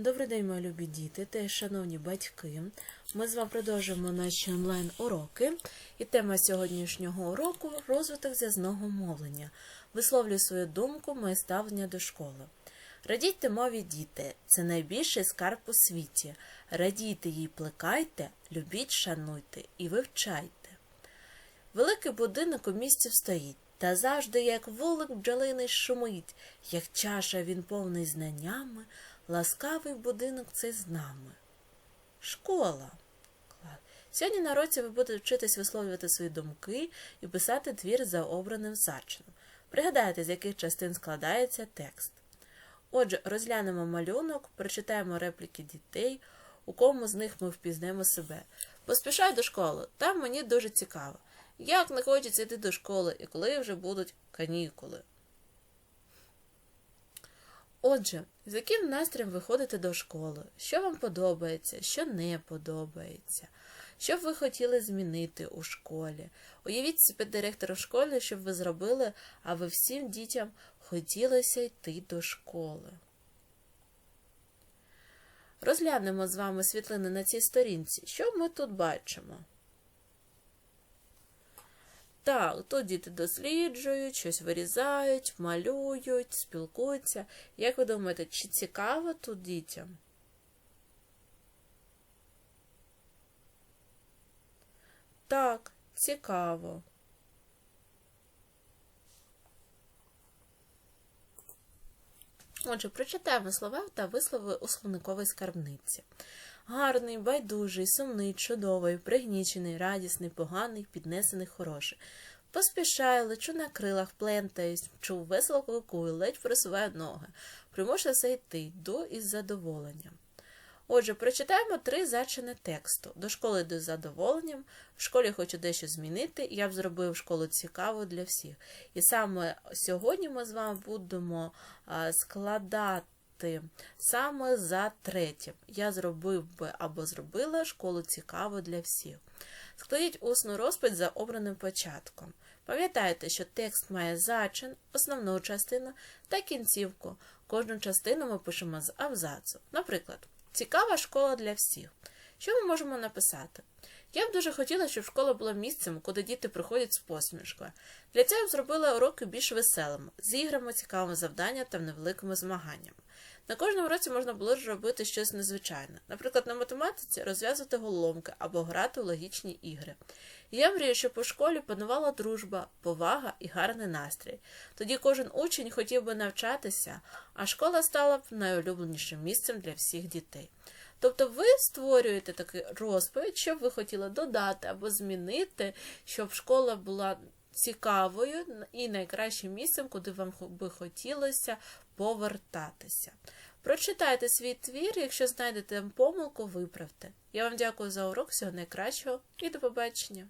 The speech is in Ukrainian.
Добрий день, мої любі діти та шановні батьки. Ми з вами продовжуємо наші онлайн-уроки. І тема сьогоднішнього уроку розвиток зв'язного мовлення. Висловлюю свою думку, моє ставлення до школи. Радійте мові діти, це найбільший скарб у світі. Радійте їй, плекайте, любіть, шануйте і вивчайте. Великий будинок у місті стоїть, та завжди, як вулик бджолиний шумить, як чаша він повний знаннями, ласкавий будинок цей з нами. Школа. Сьогодні на році ви будете вчитись висловлювати свої думки і писати твір за обраним зачином. Пригадайте, з яких частин складається текст. Отже, розглянемо малюнок, прочитаємо репліки дітей, у кому з них ми впізнаємо себе. Поспішай до школи, там мені дуже цікаво. Як не хочеться йти до школи і коли вже будуть канікули. Отже, з яким настроєм ви ходите до школи? Що вам подобається, що не подобається? Що б ви хотіли змінити у школі? Уявіть себе директора в школі, що б ви зробили, аби всім дітям хотілося йти до школи. Розглянемо з вами світлини на цій сторінці. Що ми тут бачимо? Так, тут діти досліджують, щось вирізають, малюють, спілкуються. Як ви думаєте, чи цікаво тут дітям? Так, цікаво. Отже, прочитаємо слова та вислови у словниковій скарбниці. Гарний, байдужий, сумний, чудовий, пригнічений, радісний, поганий, піднесений, хороший. Поспішаю, лечу на крилах, плентаюсь, мчу, весело куликую, ледь просуваю ноги. Примушуся йти, йду із задоволенням. Отже, прочитаємо три зачини тексту. До школи йду з задоволенням, в школі хочу дещо змінити, я б зробив школу цікавою для всіх. І саме сьогодні ми з вами будемо а, складати саме за третім. Я зробив би або зробила школу цікавою для всіх. Складіть усну розпит за обраним початком. Пам'ятайте, що текст має зачин, основну частину та кінцівку. Кожну частину ми пишемо з абзацу. Наприклад, цікава школа для всіх. Що ми можемо написати? Я б дуже хотіла, щоб школа була місцем, куди діти приходять з посмішкою. Для цього я б зробила уроки більш веселими, з іграми, цікавими завданнями та невеликими змаганнями. На кожному році можна було ж робити щось незвичайне, наприклад, на математиці розв'язувати головоломки або грати у логічні ігри. Я мрію, щоб у школі панувала дружба, повага і гарний настрій. Тоді кожен учень хотів би навчатися, а школа стала б найулюбленішим місцем для всіх дітей. Тобто ви створюєте такий розповідь, що ви хотіли додати або змінити, щоб школа була цікавою і найкращим місцем, куди вам би хотілося повертатися. Прочитайте свій твір, якщо знайдете помилку, виправте. Я вам дякую за урок, всього найкращого і до побачення!